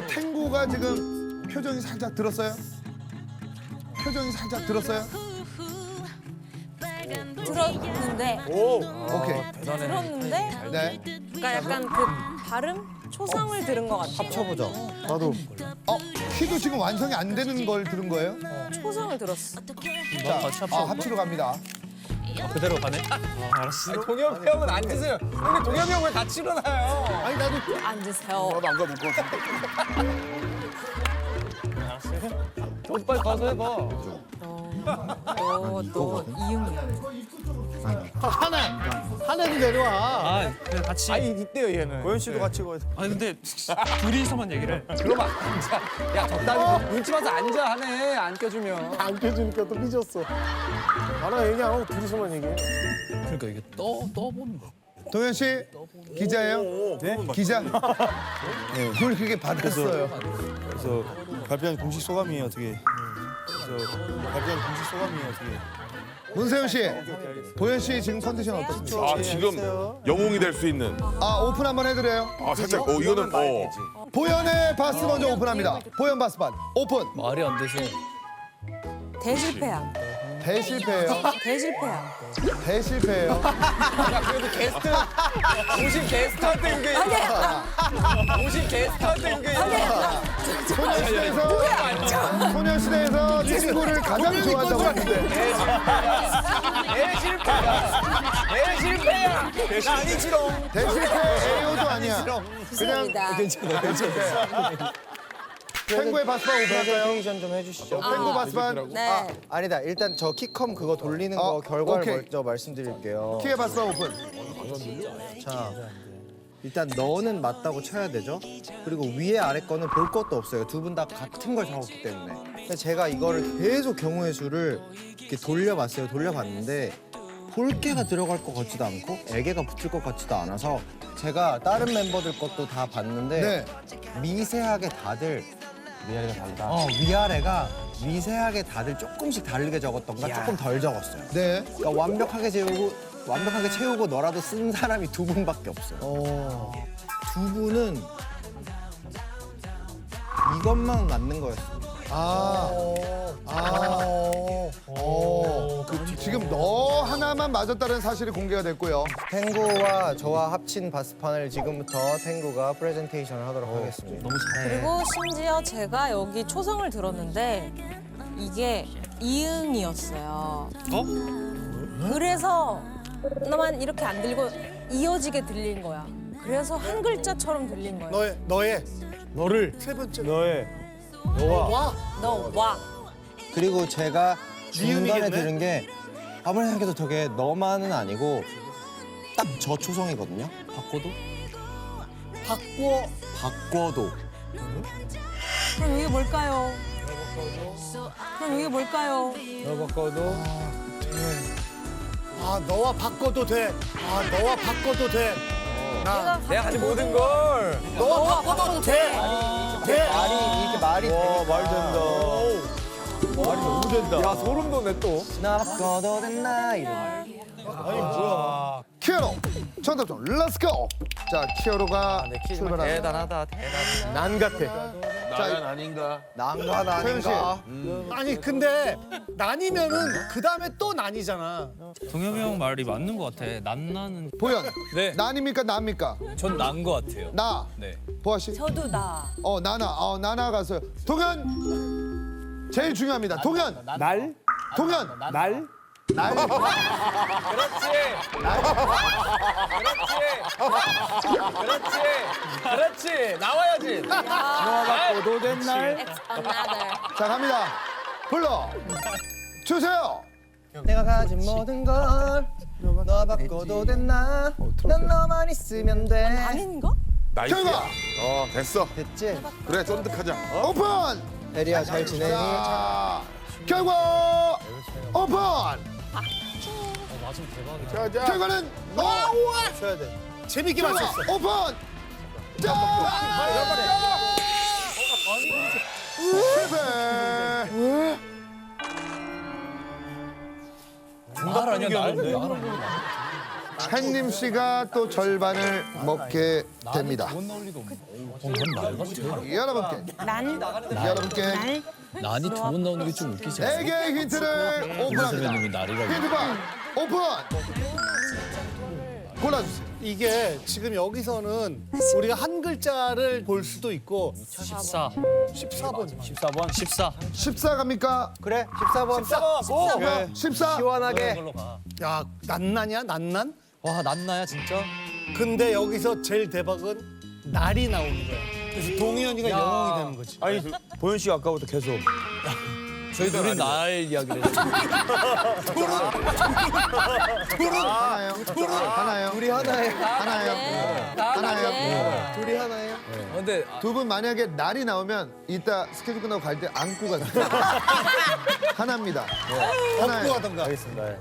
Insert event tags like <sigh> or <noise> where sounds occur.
근데 탱고가 지금 표정이 살짝 들었어요? 표정이 살짝 들었어요? 들었는데 오케이. 들었는데 네. 그러니까 약간 그 발음 초성을 들은 것 같아요. 합쳐보자. 나도. 어, 키도 지금 완성이 안 되는 걸 들은 거예요? 초성을 들었어. 자, 아, 합치러 갑니다. 그대로 가네. 동엽이 형은 앉으세요. 근데 동엽이 형왜 같이 일어나요? 아니, 나도. 앉으세요. 나도 안 가볼 것 같아. 너 빨리 가서 해봐. 너너 이응이야. 하나도 내려와. 아, 그냥 같이. 아니 이때요 얘는. 고현 씨도 같이 가야 돼. 아니 근데 <laughs> 둘이서만 얘기를 해. 그러면 앉아. 야 적당히 눈치 봐서 앉아 하네. 안 껴주면. 안 껴주니까 또 삐졌어. 나랑 얘기 안 하고 둘이서만 얘기해. 그러니까 이게 떠 떠보는 거. 동현 씨, 기자예요? 네? 기자? 네. 그걸 그렇게 받았어요. 그래서 발표한 공식 소감이 어떻게? 발표한 공식 소감이 어떻게? 문세윤 씨, 보현 씨 지금 컨디션 어떻습니까? 아 지금 영웅이 될 수 있는 아, 오픈 한번 해드려요. 아 살짝 어 이거는 어 보현의 바스 먼저 오픈합니다. 보현 바스반 오픈. 말이 안 돼서. 대실패야. 대실패예요. 대실패야. 대실패예요. 야 그래도 게스트 오신 게스트한테 그게 오신 게스트한테 그게 소녀시대에서 소녀시대에서 친구를 가장 좋아한다고 하는데 애 실패야. 애 실패야. 아니지롱. 대실패 에이오도 아니야. 죄송합니다. 탱고의 바스반 오픈할까요? 프레젠테이션 좀 해주시죠. 탱고 바스반 네. 아니다. 일단 저 키컴 그거 돌리는 어, 거 결과를 오케이. 먼저 말씀드릴게요. 키의 바스반 오픈. 자, 일단 너는 맞다고 쳐야 되죠. 그리고 위에 아래 거는 볼 것도 없어요. 두 분 다 같은 걸 적었기 때문에. 근데 제가 이거를 계속 경우의 수를 이렇게 돌려봤어요. 돌려봤는데 볼게가 들어갈 것 같지도 않고 애게가 붙을 것 같지도 않아서 제가 다른 멤버들 것도 다 봤는데 네. 미세하게 다들 위아래가 다르다. 어, 위아래가 미세하게 다들 조금씩 다르게 적었던가 조금 덜 적었어요. 네. 그러니까 완벽하게 채우고 완벽하게 채우고 너라도 쓴 사람이 두 분밖에 없어요. 두 분은 이것만 맞는 거였어요. 아. 아. 어. 그, 지금 너 하나만 맞았다는 사실이 공개가 됐고요. 탱고와 저와 합친 바스판을 지금부터 탱고가 프레젠테이션을 하도록 하겠습니다. 너무 잘해. 그리고 심지어 제가 여기 초성을 들었는데 이게 이응이었어요. 어? 그래서 나만 이렇게 안 들리고 이어지게 들린 거야. 그래서 한 글자처럼 들린 거야. 너의 너의 너를 세 번째 너의 너 와. 그리고 제가 중간에 들은 게 아무리 생각해도 저게 너만은 아니고 딱 저 초성이거든요. 바꿔도? 바꿔 바꿔도 그럼 이게 뭘까요? 그럼 이게 뭘까요? 너 바꿔도 아 너와 바꿔도 돼. 아 너와 바꿔도 돼. 내가 내가 가진 모든 걸. 너와 바꿔도 돼. 돼. 말이 이렇게 말이 되니까 말 된다. 말이 너무 된다. 야 소름 돋네 또. 나 바꿔도 됐나 이런 키어로 정답점 렛츠고. 자 키어로가 출발합니다. 대단하다 대단. 난 같아 나는 아닌가 난가 세윤 씨. 나닌가 아니 근데 나뉘면은 그 다음에 또 나뉘잖아. 동엽이 형 말이 맞는 것 같아. 난나는. 보현. 네. 나입니까 나입니까? 전 난 것 같아요. 나. 네. 보아 씨. 저도 나. 어 나나. 어 나나 갔어요. 동현. 제일 중요합니다. 동현. 날? 동현. 날? 날. <laughs> 그렇지. 그렇지. 그렇지. 나와야지. 바꿔도 됐날? It's another. 자 갑니다. 불러 주세요. 내가 가진 모든 걸너 바꿔도 됐나? 난 너만 있으면 돼 아닌가? 나이스 결과 어 됐어 됐지? 그래 쫀득하자 오픈. 대리야 잘 지내니? 자 결과 오픈. 자 자 결과는 어 쉬어야 돼 재밌게 맞췄어. 오픈. 자. 실패. 날 아니야 날. 날. 햇님 씨가 또 절반을 먹게 됩니다. 여러분께 난 여러분께 날. 난이 두 번 나오는 게 좀 웃기지 네 개 의 힌트를 오픈합니다. 날이라고. 힌트방 오픈. 골라주세요. 이게 지금 여기서는 우리가 한 글자를 볼 수도 있고 14. 14번 14번. 14. 14 갑니까? 그래 14번 14. 14. 시원하게. 야 난난이야 난난? 와, 난나야 진짜? 근데 여기서 제일 대박은 날이 나오는 거야. 그래서 동현이가 영웅이 되는 거지. 아니 보현 씨가 아까부터 계속 저희 둘이 날 이야기를 했죠. 하나요? 하나요? 둘이 하나예요 하나요? 하나요? 둘이 하나예요 근데 두분 만약에 날이 나오면 이따 스케줄 끝나고 갈 때 안고 가세요. <laughs> 하나입니다. 업고 하나예요. 하던가. 알겠습니다. 예.